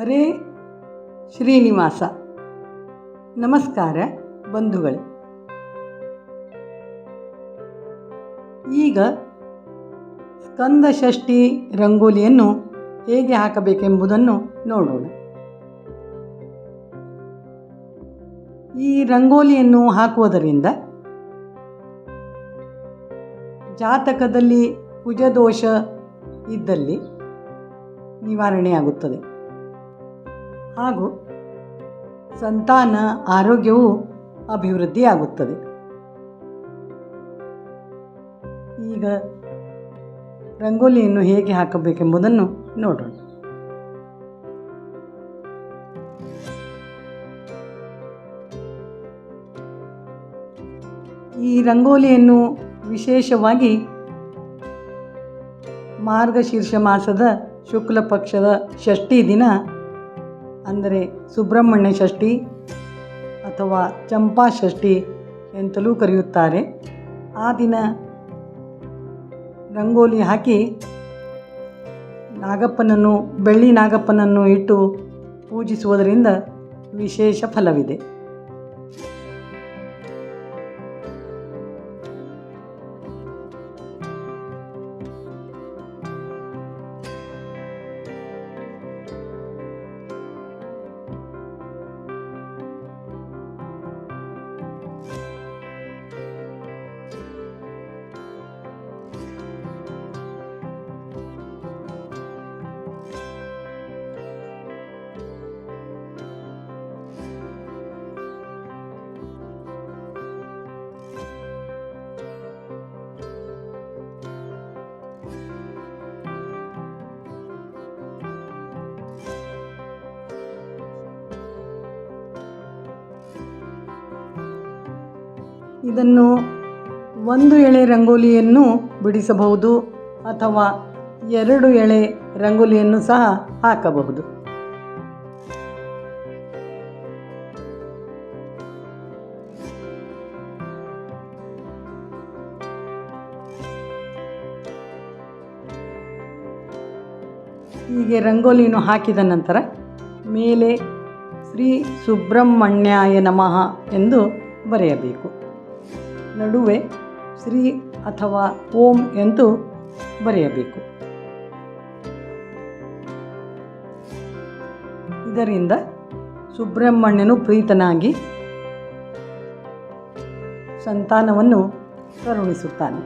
ಹರೇ ಶ್ರೀನಿವಾಸ. ನಮಸ್ಕಾರ ಬಂಧುಗಳೇ. ಈಗ ಸ್ಕಂದ ಷಷ್ಠಿ ರಂಗೋಲಿಯನ್ನು ಹೇಗೆ ಹಾಕಬೇಕೆಂಬುದನ್ನು ನೋಡೋಣ. ಈ ರಂಗೋಲಿಯನ್ನು ಹಾಕುವುದರಿಂದ ಜಾತಕದಲ್ಲಿ ಕುಜದೋಷ ಇದ್ದಲ್ಲಿ ನಿವಾರಣೆಯಾಗುತ್ತದೆ. ಹಾಗೂ ಸಂತಾನ ಆರೋಗ್ಯವು ಅಭಿವೃದ್ಧಿಯಾಗುತ್ತದೆ. ಈಗ ರಂಗೋಲಿಯನ್ನು ಹೇಗೆ ಹಾಕಬೇಕೆಂಬುದನ್ನು ನೋಡೋಣ. ಈ ರಂಗೋಲಿಯನ್ನು ವಿಶೇಷವಾಗಿ ಮಾರ್ಗಶೀರ್ಷ ಮಾಸದ ಶುಕ್ಲ ಪಕ್ಷದ ಷಷ್ಠಿ ದಿನ ಅಂದರೆ ಸುಬ್ರಹ್ಮಣ್ಯ ಷಷ್ಠಿ ಅಥವಾ ಚಂಪಾ ಷಷ್ಠಿ ಎಂತಲೂ ಕರೆಯುತ್ತಾರೆ. ಆ ದಿನ ರಂಗೋಲಿ ಹಾಕಿ ನಾಗಪ್ಪನನ್ನು, ಬೆಳ್ಳಿ ನಾಗಪ್ಪನನ್ನು ಇಟ್ಟು ಪೂಜಿಸುವುದರಿಂದ ವಿಶೇಷ ಫಲವಿದೆ. ಇದನ್ನು ಒಂದು ಎಳೆ ರಂಗೋಲಿಯನ್ನು ಬಿಡಿಸಬಹುದು ಅಥವಾ ಎರಡು ಎಳೆ ರಂಗೋಲಿಯನ್ನು ಸಹ ಹಾಕಬಹುದು. ಹೀಗೆ ರಂಗೋಲಿಯನ್ನು ಹಾಕಿದ ನಂತರ ಮೇಲೆ ಶ್ರೀ ಸುಬ್ರಹ್ಮಣ್ಯಾಯ ನಮಃ ಎಂದು ಬರೆಯಬೇಕು. ನಡುವೆ ಶ್ರೀ ಅಥವಾ ಓಂ ಎಂದು ಬರೆಯಬೇಕು. ಇದರಿಂದ ಸುಬ್ರಹ್ಮಣ್ಯನು ಪ್ರೀತನಾಗಿ ಸಂತಾನವನ್ನು ಕರುಣಿಸುತ್ತಾನೆ